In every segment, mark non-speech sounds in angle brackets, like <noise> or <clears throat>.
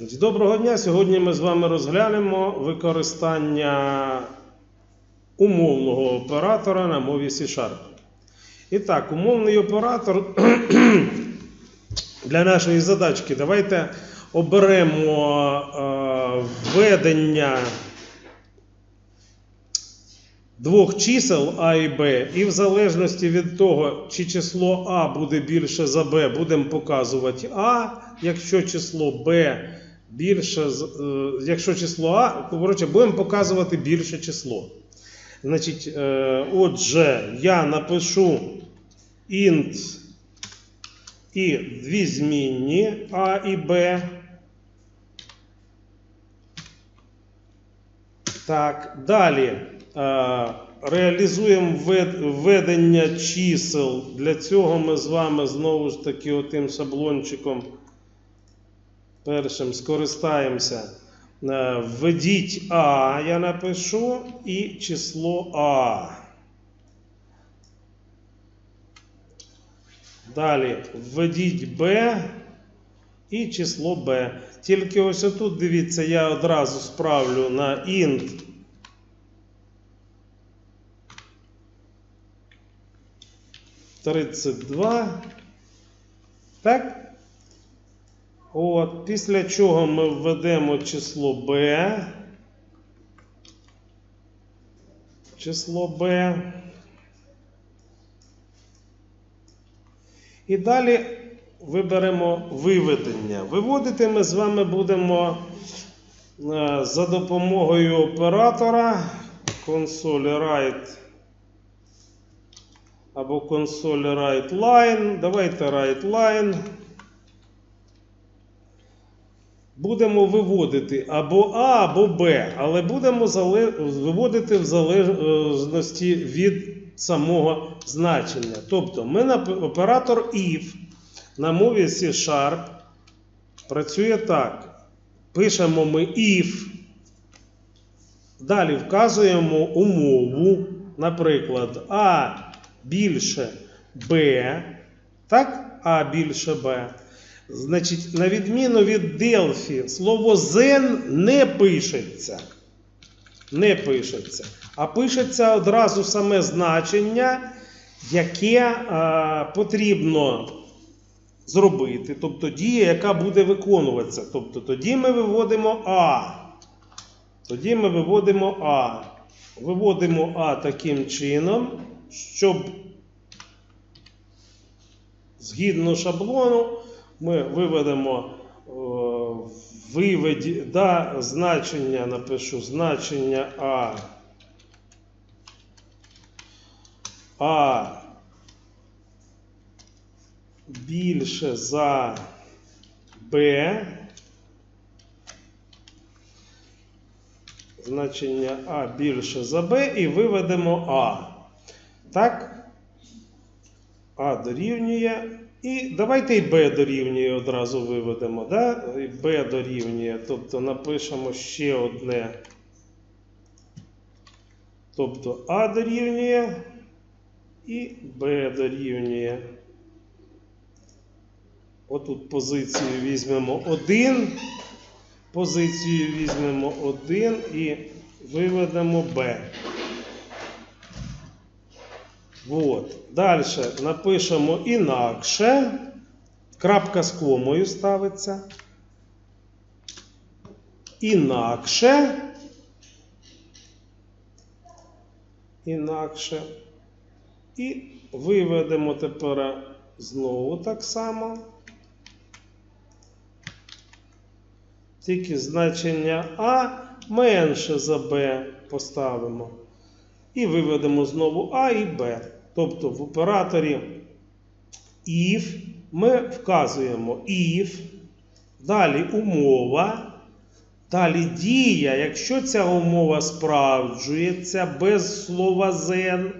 Доброго дня! Сьогодні ми з вами розглянемо використання умовного оператора на мові C-Sharp. І так, умовний оператор <clears throat> для нашої задачки. Давайте оберемо е, введення двох чисел А і Б, і в залежності від того, чи число А буде більше за Б, будемо показувати А, якщо число Б більше, е, якщо число А, коротше, будемо показувати більше число. Значить, е, отже, я напишу int і дві змінні А і Б. Так, далі е, реалізуємо введ- введення чисел. Для цього ми з вами знову ж таки отим шаблончиком першим скористаємося. Е, Введіть А, я напишу, і число А. Далі введіть Б і число Б. Тільки ось отут, дивіться, я одразу справлю на int. Тридцять два. Так? От, після чого ми введемо число b. Число b. І далі виберемо виведення. Виводити ми з вами будемо е, за допомогою оператора консоль write або консоль write line. Давайте write line. Будемо виводити або А, або Б, але будемо виводити в залежності від самого значення. Тобто, ми на оператор if на мові C-Sharp працює так. Пишемо ми if, далі вказуємо умову, наприклад, А більше Б, так? А більше Б. Значить, на відміну від Delphi, слово Zen не пишеться. Не пишеться. А пишеться одразу саме значення, яке е, потрібно зробити. Тобто дія, яка буде виконуватися. Тобто тоді ми виводимо А. Тоді ми виводимо А. Виводимо А таким чином, щоб згідно шаблону ми виведемо е, виведі, да, значення, напишу значення А. А більше за Б. Значення А більше за Б і виведемо А. Так? А дорівнює. І давайте і B дорівнює одразу виведемо. Да? B дорівнює. Тобто напишемо ще одне. Тобто А дорівнює і B дорівнює. Отут позицію візьмемо 1. Позицію візьмемо 1 і виведемо B. Вот. Далі напишемо інакше. Крапка з комою ставиться. Інакше. Інакше. І виведемо тепер знову так само. Тільки значення А менше за Б поставимо. І виведемо знову А і Б. Тобто в операторі if ми вказуємо if, далі умова, далі дія, якщо ця умова справджується без слова then,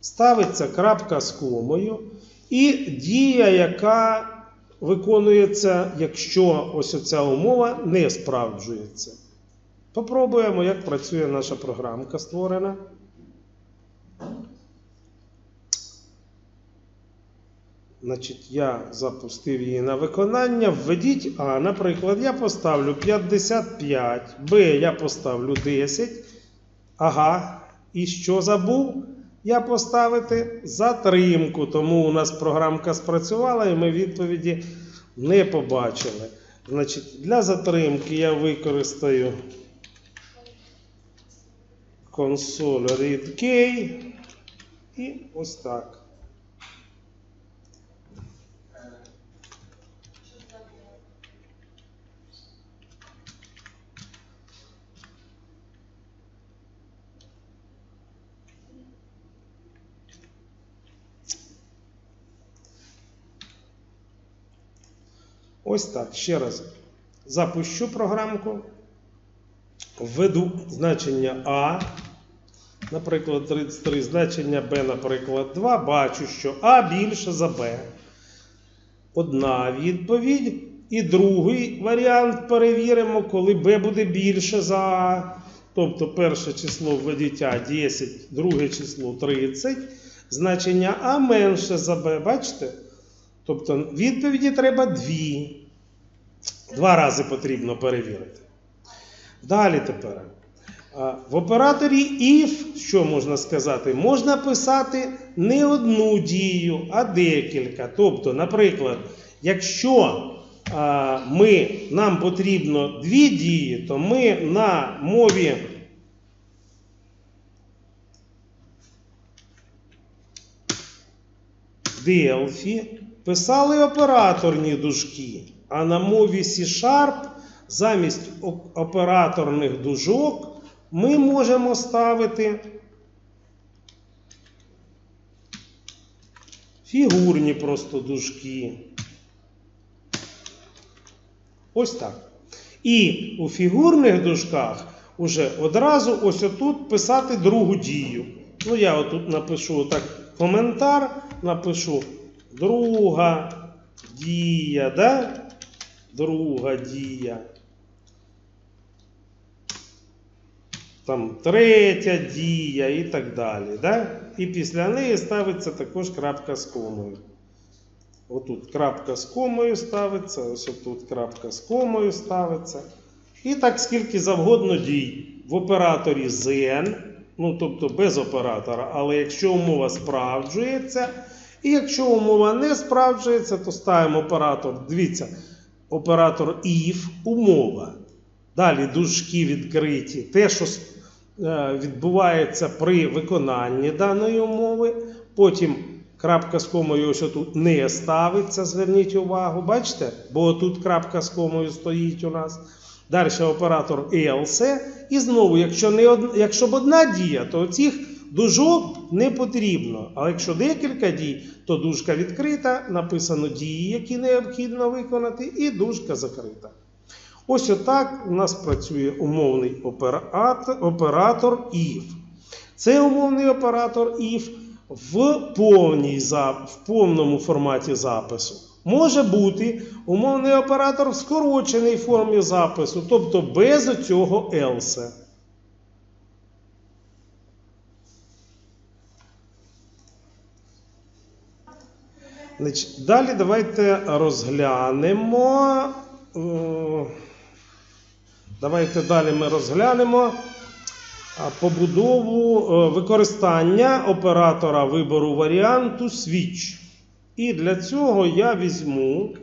ставиться крапка з комою, і дія, яка виконується, якщо ось оця умова не справджується. Попробуємо, як працює наша програмка створена. Значить, я запустив її на виконання. Введіть А. Наприклад, я поставлю 55, Б я поставлю 10. Ага. І що забув? Я поставити затримку. Тому у нас програмка спрацювала і ми відповіді не побачили. Значить, для затримки я використаю консоль readk і ось так. Ось так. Ще раз запущу програмку, введу значення А, наприклад, 33, значення Б, наприклад, 2. Бачу, що А більше за Б. Одна відповідь. І другий варіант перевіримо, коли Б буде більше за А. Тобто перше число введіть А 10, друге число 30. Значення А менше за Б. Бачите? Тобто відповіді треба дві. Два рази потрібно перевірити. Далі тепер. В операторі if, що можна сказати, можна писати не одну дію, а декілька. Тобто, наприклад, якщо ми, нам потрібно дві дії, то ми на мові Delphi писали операторні дужки, а на мові C-Sharp замість операторних дужок ми можемо ставити фігурні просто дужки. Ось так. І у фігурних дужках уже одразу ось отут писати другу дію. Ну, я отут напишу так коментар, напишу друга дія, да? Друга дія. Там третя дія і так далі. Да? І після неї ставиться також крапка з комою. Отут крапка з комою ставиться, ось отут крапка з комою ставиться. І так скільки завгодно дій в операторі Zen, ну тобто без оператора, але якщо умова справджується, і якщо умова не справджується, то ставимо оператор. Дивіться, оператор if, умова. Далі дужки відкриті. Те, що е, відбувається при виконанні даної умови. Потім крапка з комою ось тут не ставиться, зверніть увагу, бачите? Бо тут крапка з комою стоїть у нас. Далі оператор else. І знову, якщо, не од... якщо б одна дія, то цих дужок не потрібно. Але якщо декілька дій, то дужка відкрита, написано дії, які необхідно виконати, і дужка закрита. Ось отак у нас працює умовний оператор, if. Цей умовний оператор if в, повній, в повному форматі запису. Може бути умовний оператор в скороченій формі запису, тобто без цього else. Далі давайте розглянемо. е, Давайте далі ми розглянемо побудову е, використання оператора вибору варіанту switch. І для цього я візьму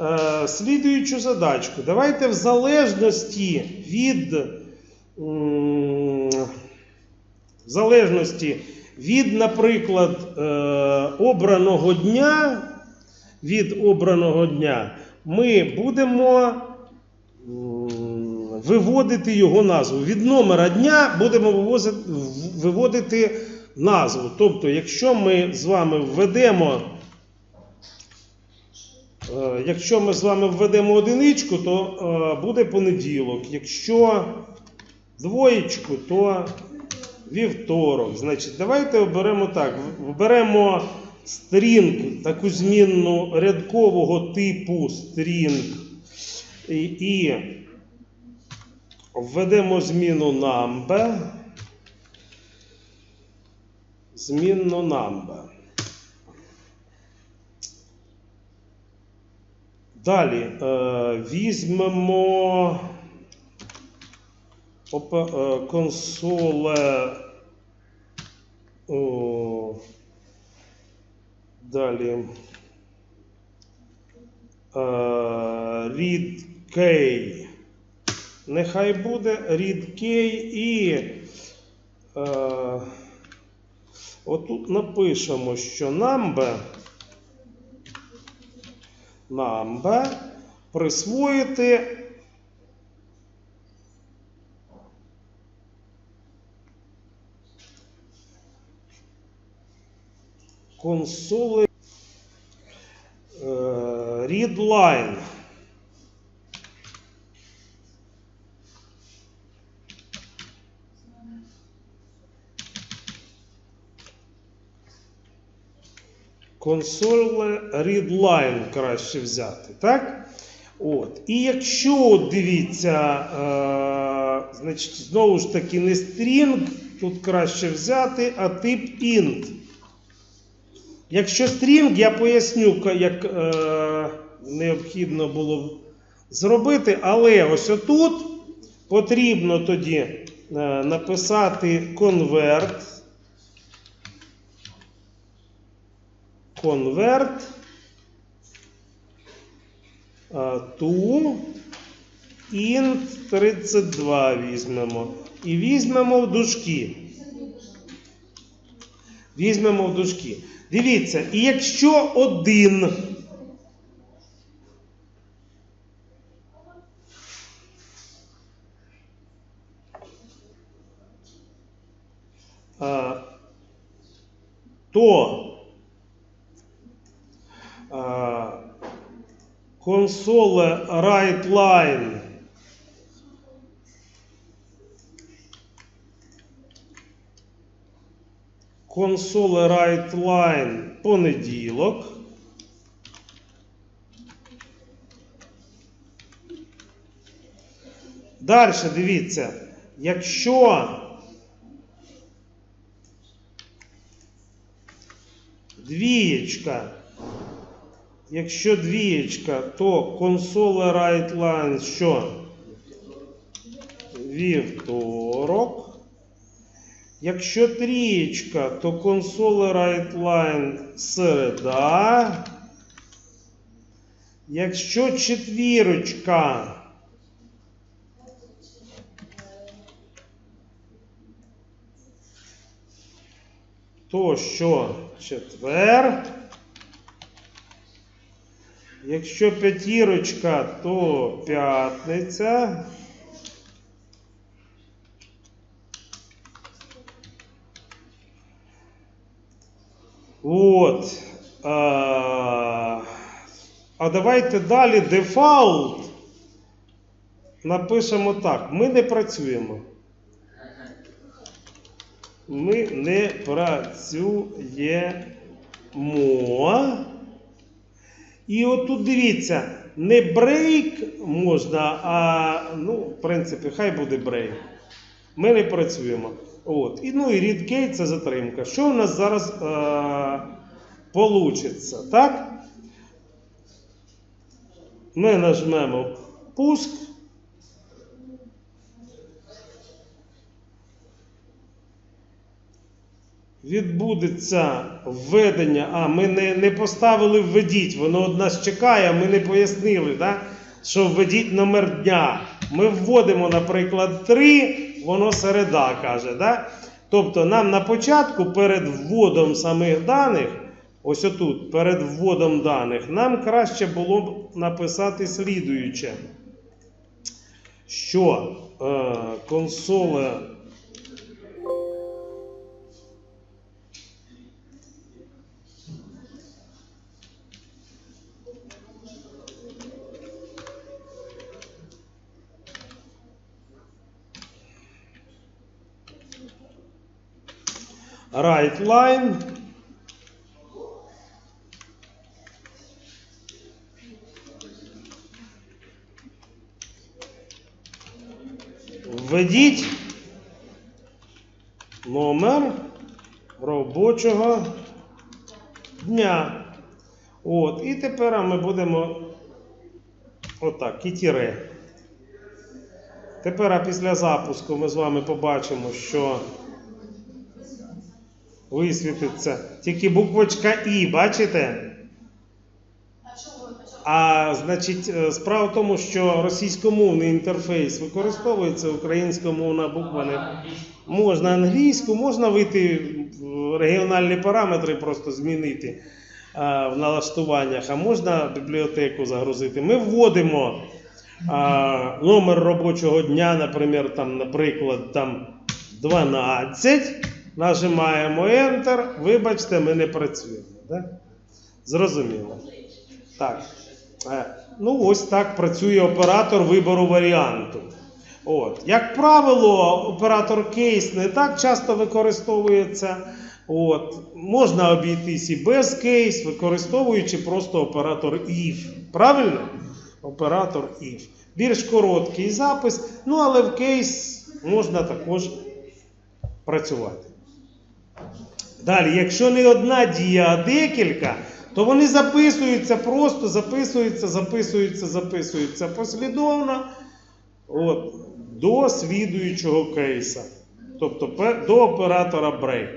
е, слідуючу задачку. Давайте в залежності від, в залежності від, наприклад, е, обраного дня, від обраного дня ми будемо виводити його назву. Від номера дня будемо виводити назву. Тобто, якщо ми з вами введемо, е, якщо ми з вами введемо одиничку, то е, буде понеділок. Якщо двоєчку, то вівторок. Значить, давайте оберемо так. Вберемо стрінг, таку змінну рядкового типу стрінг. І, і введемо зміну number. Змінну number. Далі е, візьмемо опа, е, консоле. О, далі. Е, read. Нехай буде read і. Е, отут напишемо, що number number присвоїти консоли е, readline. Консоль readline краще взяти, так? От. І якщо, дивіться, е, значить, знову ж таки, не стрінг, тут краще взяти, а тип int. Якщо стрінг, я поясню, як е, необхідно було зробити, але ось отут потрібно тоді е, написати. Convert е, to int 32 візьмемо. І візьмемо в дужки. Візьмемо в дужки. Дивіться, і якщо один. То консоле right консоле right line понеділок. Далі дивіться, якщо двієчка, якщо двієчка, то консоле right line що? Вівторок. Якщо трієчка, то консоле right середа. Якщо четвірочка, то що четвер. Якщо п'ятірочка, то п'ятниця. От. А, а давайте далі дефаулт. Напишемо так. Ми не працюємо. Ми не працюємо. І отут дивіться, не брейк можна, а, ну, в принципі, хай буде брейк. Ми не працюємо. От. І, ну і readgate це затримка. Що у нас зараз е, получиться? Так? Ми нажмемо пуск. Відбудеться введення. А, ми не, не поставили введіть. Воно од нас чекає, ми не пояснили, да? що введіть номер дня. Ми вводимо, наприклад, 3, воно середа каже. Да? Тобто нам на початку перед вводом самих даних, ось отут, перед вводом даних, нам краще було б написати слідуюче, що е, консоли. Right line. Введіть номер робочого дня. От, і тепер ми будемо Отак, і тіре. Тепер після запуску ми з вами побачимо, що висвітиться тільки буквочка І, бачите? А значить, е, справа в тому, що російськомовний інтерфейс використовується, українськомовна буква не можна англійську, можна вийти в регіональні параметри, просто змінити а, в налаштуваннях, а можна бібліотеку загрузити. Ми вводимо а, номер робочого дня, наприклад, там, наприклад, там 12, нажимаємо Enter, вибачте, ми не працюємо. Да? Зрозуміло. Так. Е, Ну, ось так працює оператор вибору варіанту. От. Як правило, оператор кейс не так часто використовується. От. Можна обійтись і без кейс, використовуючи просто оператор if. Правильно? Оператор if. Більш короткий запис, ну але в кейс можна також працювати. Далі, якщо не одна дія, а декілька, то вони записуються просто, записуються, записуються, записуються послідовно от, до слідуючого кейса. Тобто до оператора break.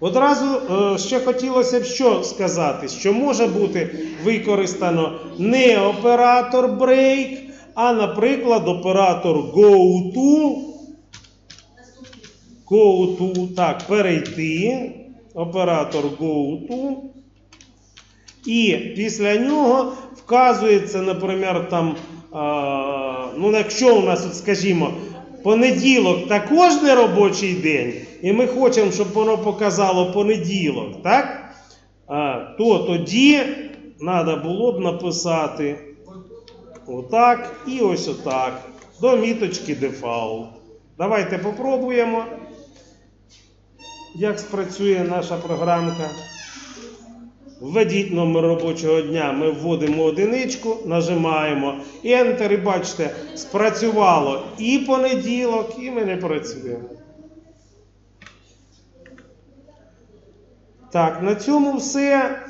Одразу е, ще хотілося б що сказати, що може бути використано не оператор break, а, наприклад, оператор go to go to, так, перейти, оператор go to. І після нього вказується, наприклад, там, а, ну, якщо у нас, от, скажімо, понеділок також не робочий день, і ми хочемо, щоб воно показало понеділок, так? А, то тоді треба було б написати отак і ось отак. До міточки default. Давайте попробуємо, як спрацює наша програмка. Введіть номер робочого дня, ми вводимо одиничку, нажимаємо Enter і бачите, спрацювало і понеділок, і ми не працюємо. Так, на цьому все.